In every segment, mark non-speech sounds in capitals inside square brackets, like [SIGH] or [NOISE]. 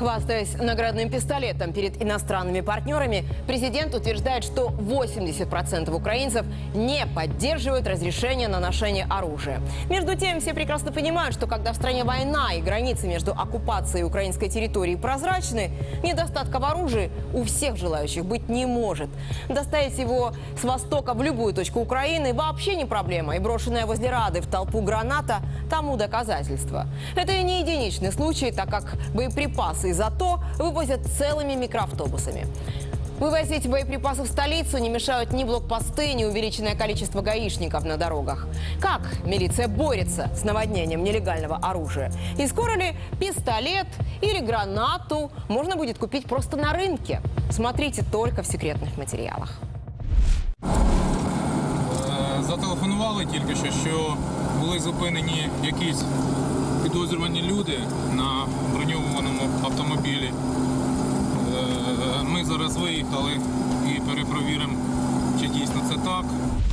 Хвастаясь наградным пистолетом перед иностранными партнерами, президент утверждает, что 80% украинцев не поддерживают разрешение на ношение оружия. Между тем, все прекрасно понимают, что когда в стране война и границы между оккупацией и украинской территорией прозрачны, недостатка в оружии у всех желающих быть не может. Доставить его с востока в любую точку Украины вообще не проблема. И брошенная возле Рады в толпу граната тому доказательство. Это и не единичный случай, так как боеприпасы из АТО вывозят целыми микроавтобусами. Вывозить боеприпасы в столицу не мешают ни блокпосты, ни увеличенное количество гаишников на дорогах. Как милиция борется с наводнением нелегального оружия? И скоро ли пистолет или гранату можно будет купить просто на рынке? Смотрите только в секретных материалах. Е, Зателефонували тільки що, що були зупинені якісь підозрювані люди на броньованому автомобілі. Е, Ми зараз виїхали і перепровіримо, чи дійсно це так.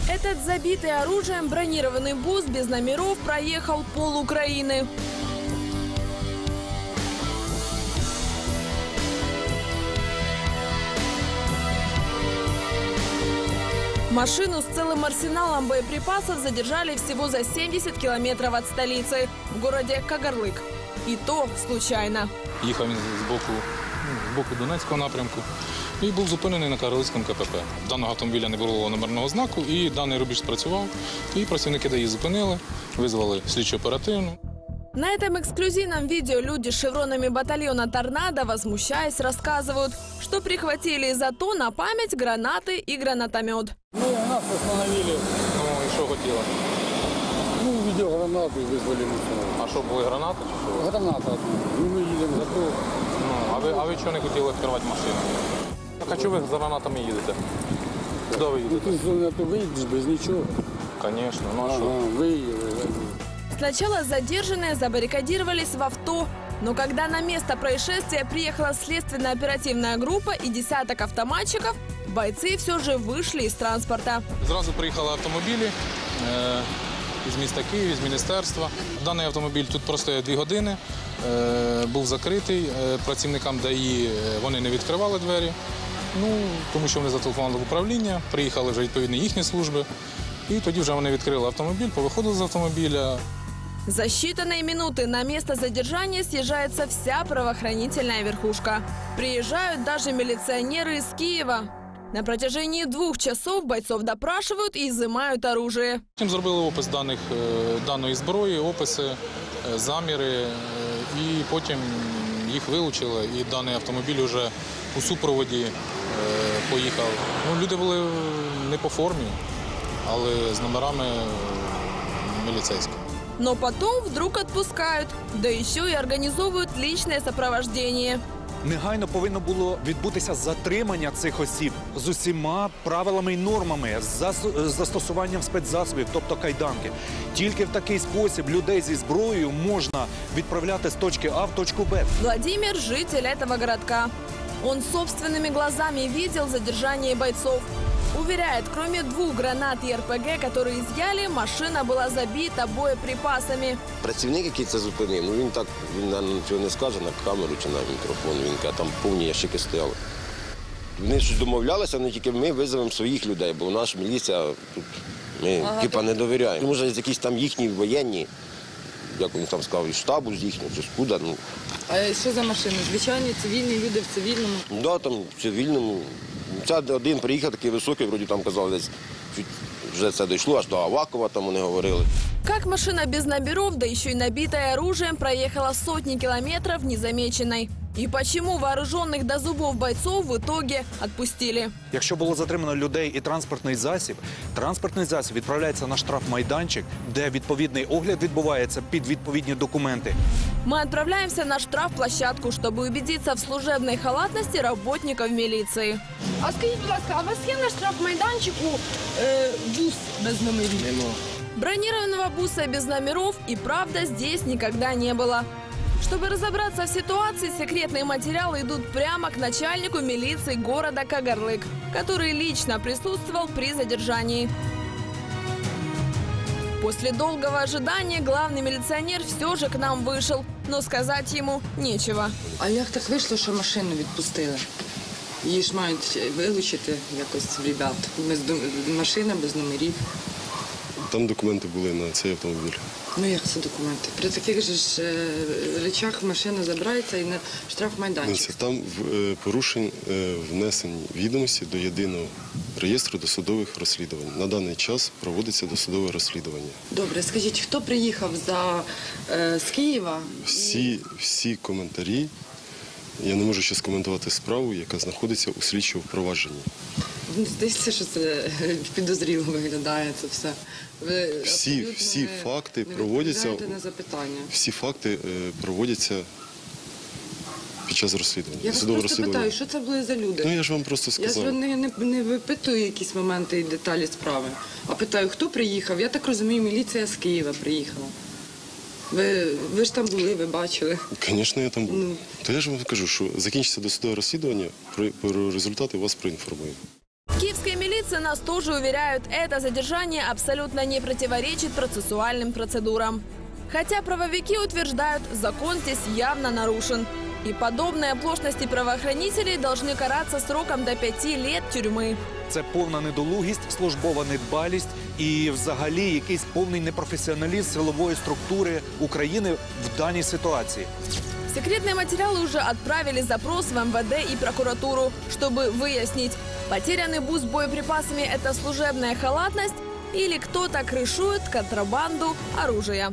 Этот забитый оружием бронированный бус без номеров проехал пол Украины. Машину с целым арсеналом боеприпасов задержали всего за 70 километров от столицы, в городе Кагарлык. И то случайно. Їхав він з боку, ну, з боку Донецького напрямку і був зупинений на Карлицькому КПП. Даного автомобіля не було номерного знаку, і даний рубіж спрацював. І працівники ДАІ зупинили, визвали слідчо оперативну. На этом эксклюзивном видео люди с шевронами батальона «Торнадо», возмущаясь, рассказывают, что прихватили из АТО на память гранаты и гранатомет. Ну, нас остановили. Ну і що хотіли? Ну, видеогранату вызвали мы сюда. А що були гранати? Чи що? Граната. Ну, мы едем за то. Ну, а ви, а ви чого не хотіли відкривати машину? Так а чого ви за гранатами їдете? Куди ви Ну, їдете? ты зоны, а то выйдешь без ничего. Звісно, ну а Ага, що? выехали. Сначала задержанные забаррикадировались в авто, но когда на место происшествия приехала следственно-оперативная группа и десяток автоматчиков, бойцы все же вышли из транспорта. Зразу приїхали автомобілі е, із міста Київ, з міністерства. Даний автомобіль тут простояв дві години, е, був закритий. Е, працівникам ДАІ вони не відкривали двері, ну, тому що вони зателефонували в управління, приїхали вже відповідні їхні служби. І тоді вже вони відкрили автомобіль, повиходили з автомобіля. За считанные минуты на место задержания съезжается вся правоохранительная верхушка. Приезжают даже милиционеры из Киева. На протяжении двух часов бойцов допрашивают и изымают оружие. Потім зробили опис даних, е, даної зброї, описи, е, заміри, е, і потім їх вилучили, і даний автомобіль вже у супроводі е, поїхав. Ну, люди були не по формі, але з номерами е, міліцейськими. Но потом вдруг отпускают, да еще и организовывают личное сопровождение. Негайно повинно було відбутися затримання цих осіб з усіма правилами і нормами, з зас- з застосуванням спецзасобів, тобто кайданки. Тільки в такий спосіб людей зі зброєю можна відправляти з точки А в точку Б. Владимир – житель этого городка. Он собственными глазами видел задержание бойцов. Уверяет, кроме двух гранат и РПГ, которые изъяли, машина была забита боеприпасами. Працівник, який це зупинив, ну він так він наверно, цього не скаже на камеру чи на мікрофон. Він каже, там повні ящики стояли. Вони щось домовлялися, але тільки ми визовемо своїх людей, бо наша міліція тут ми типа не довіряємо. Може, якісь там їхні воєнні, як він там сказав, із штабу з їхнього, чи скуда. Ну, А що за машини? Звичайні цивільні люди в цивільному. ну да, там в цивільному. Це один приїхав такий високий, вроді там казали, десь чуть вже це дійшло, аж до Авакова, там вони говорили. Как машина без номеров, да еще и набитая оружием, проехала сотни километров незамеченной? И почему вооруженных до зубов бойцов в итоге отпустили? Якщо було затримано людей і транспортний засіб, транспортний засіб відправляється на штрафмайданчик, де відповідний огляд відбувається під відповідні документи. Мы отправляемся на штрафплощадку, чтобы убедиться в служебной халатности работников милиции. А скажіть, будь ласка, а у вас є на штрафмайданчику е, бус без номерів? Бронированного буса без номеров и правда здесь никогда не было. Чтобы разобраться в ситуации, секретные материалы идут прямо к начальнику милиции города Кагарлык, который лично присутствовал при задержании. После долгого ожидания главный милиционер все же к нам вышел, но сказать ему нечего. А як так вийшло, що машину відпустили? Її ж мають вилучити якось ребят. Без дом- машина без номерів. Там документи були на цей автомобіль. Ну як це документи? При таких же ж е, речах машина забирається і на штраф майданчик. Там в- е, порушень е, внесені відомості до єдиного реєстру досудових розслідувань. На даний час проводиться досудове розслідування. Добре, скажіть, хто приїхав за е, з Києва? Всі, всі коментарі. Я не можу ще скоментувати справу, яка знаходиться у слідчому впровадженні. Ну, Здається, що це [LAUGHS] підозріло виглядає це все. Ви Всі- всі не- факти не проводяться на запитання. Всі факти е, проводяться під час розслідування. Я вас просто питаю, що це були за люди? Ну я ж вам просто Я ж не, не, не випитую якісь моменти і деталі справи, а питаю, хто приїхав. Я так розумію, міліція з Києва приїхала. Ви, ви ж там були, ви бачили. Звісно, я там був. Ну. То я ж вам кажу, що закінчиться досудове розслідування, про, про результати вас проінформую. Киевская милиция нас тоже уверяют, это задержание абсолютно не противоречит процессуальным процедурам. Хотя правовики утверждают, закон здесь явно нарушен. И подобные оплошности правоохранителей должны караться сроком до пяти лет тюрьмы. Це повна недолугість, службова недбалість і взагалі якийсь повний непрофесіоналізм силової структури України в даній ситуації. Секретные материалы уже отправили запрос в МВД и прокуратуру, чтобы выяснить, потерянный бус с боеприпасами – это служебная халатность или кто-то крышует контрабанду оружия.